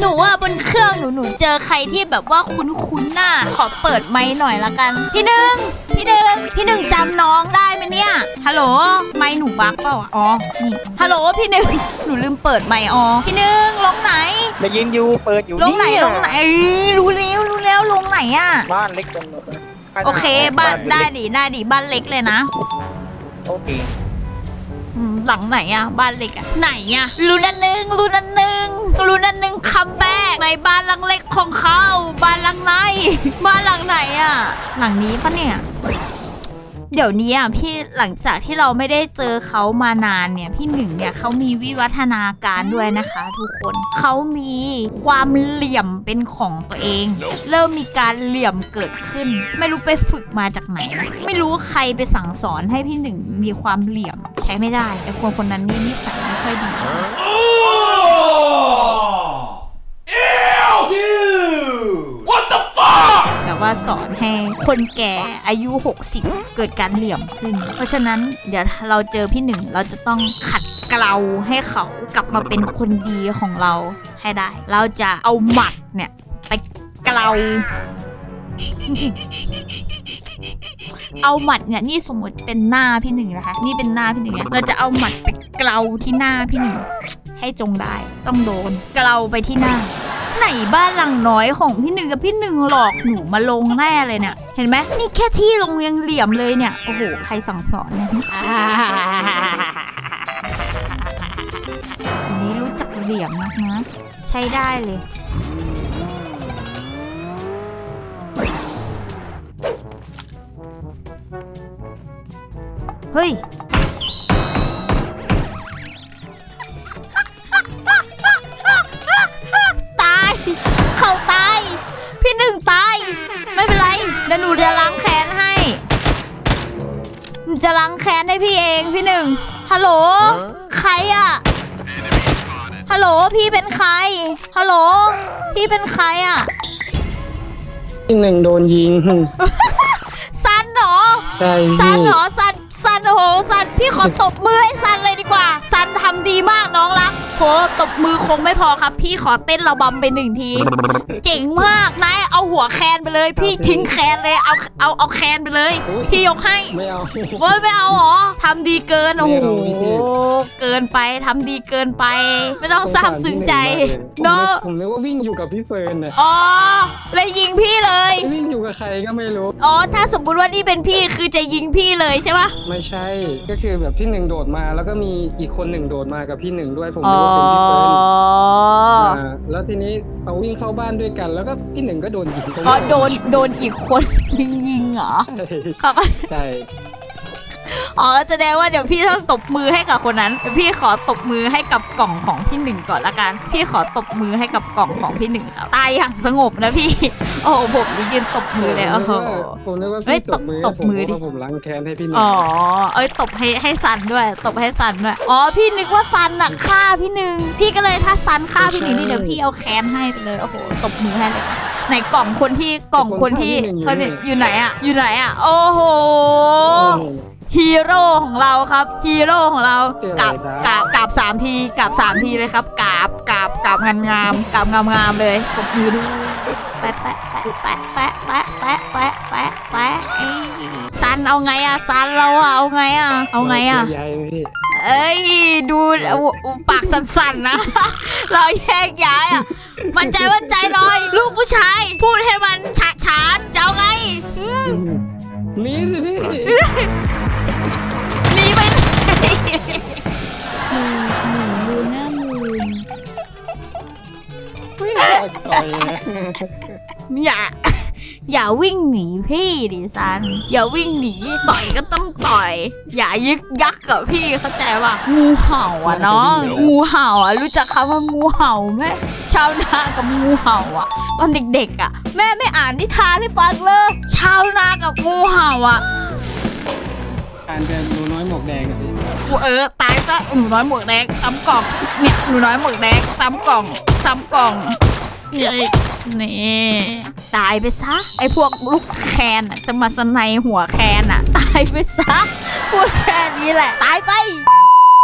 หนูว่าบนเครื่องหนูหนูเจอใครที่แบบว่าคุ้นๆหน้า ขอเปิดไมค์หน่อยละกัน พี่หนึ่งพี่หนึ่งพี่หนึ่งจำน้องได้ไหมเนี่ยฮัลโหลไมค์หนูบักเปล่าอะอ๋อนี่ฮัลโหลพี่หนึ่งหนูลืมเปิดไมค์อ๋อพี่หนึ่งลงไหนได้ยินอยู่เปิดอยู่ลงไหนเยลงไหนเอ้ยรู้แล้วรู้แล้วลงไหนอะบ้านเล็กจังเลยโอเคบ้านได้เล็กดิได้ดิบ้านเล็กเลยนะโอเคอืมหลังไหนอะบ้านเล็กอะไหนอะรู้นันหนึ่งรู้นันห บ้านหลังไหนอะหลังนี้ปะเนี่ย เดี๋ยวนี้อะพี่หลังจากที่เราไม่ได้เจอเขามานานเนี่ย พี่หนึ่งเนี่ยเขามีวิวัฒนาการด้วยนะคะ ทุกคนเขามีความเหลี่ยมเป็นของตัวเอง เริ่มมีการเหลี่ยมเกิดขึ้น ไม่รู้ไปฝึกมาจากไหน ไม่รู้ใครไปสั่งสอนให้พี่หนึ่งมีความเหลี่ยมใช้ไม่ได้ไอ้คนคนนั้นนี่นิสัยไม่ค่อยดี ว่าสอนให้คนแก่อายุ 60 เกิดการเหลี่ยมขึ้น เพราะฉะนั้นเดี๋ยวเราเจอพี่หนึ่งเราจะต้องขัดเกลาให้เขากลับมาเป็นคนดีของเราให้ได้ เราจะเอาหมัดเนี่ยไปเกลาเอาหมัดเนี่ยนี่สมมติเป็นหน้าพี่หนึ่งนะคะ นี่เป็นหน้าพี่หนึ่งเนี่ยเราจะเอาหมัดไปเกลาที่หน้าพี่หนึ่งให้จงได้ ต้องโดนเกลาไปที่หน้า ไหนบ้านหลังน้อยของพี่หนึ่งกับพี่หนึ่งหลอกหนูมาลงแน่เลยเนี่ย เห็นไหมนี่แค่ที่ลงยังเหลี่ยมเลยเนี่ย โอ้โห ใครสั่งสอนเนี่ยอันนี้รู้จักเหลี่ยมนะนะ ใช้ได้เลยเฮ้ย พี่เองพี่หนึ่งฮัลโหล ใครอะฮัลโหลพี่เป็นใครฮัลโหลพี่เป็นใครอะที่หนึ่งโดนยิงซันเหรอใช่ซันพี่เหรอซันซันโอ้โหซันพี่ขอตบมือให้ซันเลยดีกว่าซันทำดีมากน้องรัก โหตบมือคงไม่พอครับ พี่ขอเต้นระบำไปหนึ่งที เจ๋งมากนายเอาหัวแคนไปเลย พี่ทิ้งแคนเลยเอาเอาเอาแคนไปเลย พี่ยกให้ไม่เอาเว้ยไม่เอาเหรอทำดีเกินโอ้โหไม่เอาพี่เกินไปทำดีเกินไป ไม่ต้องซาบซึ้งใจเนาะเนาะผมนึกว่าวิ่งอยู่กับพี่เฟิร์นน่ะอ๋อเลยยิงพี่เลย วิ่งอยู่กับใครก็ไม่รู้ อ๋อถ้าสมมุติว่านี่เป็นพี่คือจะยิงพี่เลยใช่ปะ ไม่ใช่ ก็คือแบบพี่หนึ่งโดดมา แล้วก็มีอีกคนหนึ่งโดดมากับพี่หนึ่งด้วยผมอ๋นึอกว่าเป็นพี่เฟิร์นอ่าแล้วทีนี้เอาวิ่งเข้าบ้านด้วยกัน แล้วก็พี่หนึ่งก็โดนยิงตรงอ๋อโดนโดนอีกคนยิงยิงเหรอเขาก็ ใช่ อ๋อแสดงว่าเดี๋ยวพี่ต้องตบมือให้กับคนนั้นเดี๋ยวพี่ขอตบมือให้กับกล่องของพี่หนึ่งก่อนละกันพี่ขอตบมือให้กับกล่องของพี่หนึ่งครับตายอย่างสงบนะพี่ โอ้โหผมนี่ยืนตบมือเลยโอ้โห ผมนึกว่าเฮ้ยพี่ตบมือตบตบมือดิ ผมว่าผมล้างแค้นให้พี่หนึ่งอ๋อเอ้ยตบให้ให้ซันด้วย ตบให้ซันด้วยอ๋อพี่นึกว่าซันน่ะฆ่าพี่หนึ่งพี่ก็เลยถ้าซันฆ่าพี่หนึ่งนี่เดี๋ยวพี่เอาแค้นให้ไปเลยโอ้โหตบมือให้เลยไหนกล่องคนที่กล่องคนที่เขาเนี่ยอยู่ไหนอะอยู่ไหนอะโอ้โห ฮีโร่ของเราครับฮีโร่ของเรากราบกราบกราบสามทีกราบสามทีเลยครับกราบกราบกราบงามงามๆกราบงามงามๆเลยตบมือด้วยแปะแปะแปะแปะแปะแปะแปะแปะแปะแปะเอ้ยซันเอาไงอะซันเราอะเอาไงอะเอาไงอะใหญ่ไหมพี่ เอ้ย ดูอุอุปากสั่นๆนะ เราแยกย้ายอะมันใจว่าใจหน่อย ลูกผู้ชาย พูดให้มันฉะฉานจะเอาไงอืมหนี่สิพี่ ต่อยนะอย่า อย่าวิ่งหนีพี่ดิซัน อย่าวิ่งหนีต่อยก็ต้องต่อย อย่ายึกยักกับพี่เข้าใจป่ะงูเห่าอะน้องงูเห่าอะรู้จักคำว่างูเห่าไหมชาวนากับงูเห่าอะ ตอนเด็กๆอะ แม่ไม่อ่านนิทานให้ฟังเลยชาวนากับงูเห่าอะ การเป็นหนูน้อยหมวกแดงอะพี่กูเออต จ้าหนูน้อยหมวกแดงซ้ำกล่องเนี่ยหนูน้อยหมวกแดงซ้ำกล่องซ้ำกล่องเย้ยนี่ตายไปซะไอพวกลูกแคนจะมาสไนหัวแคนอะตายไปซะพวกแค่นี้แหละ ตายไป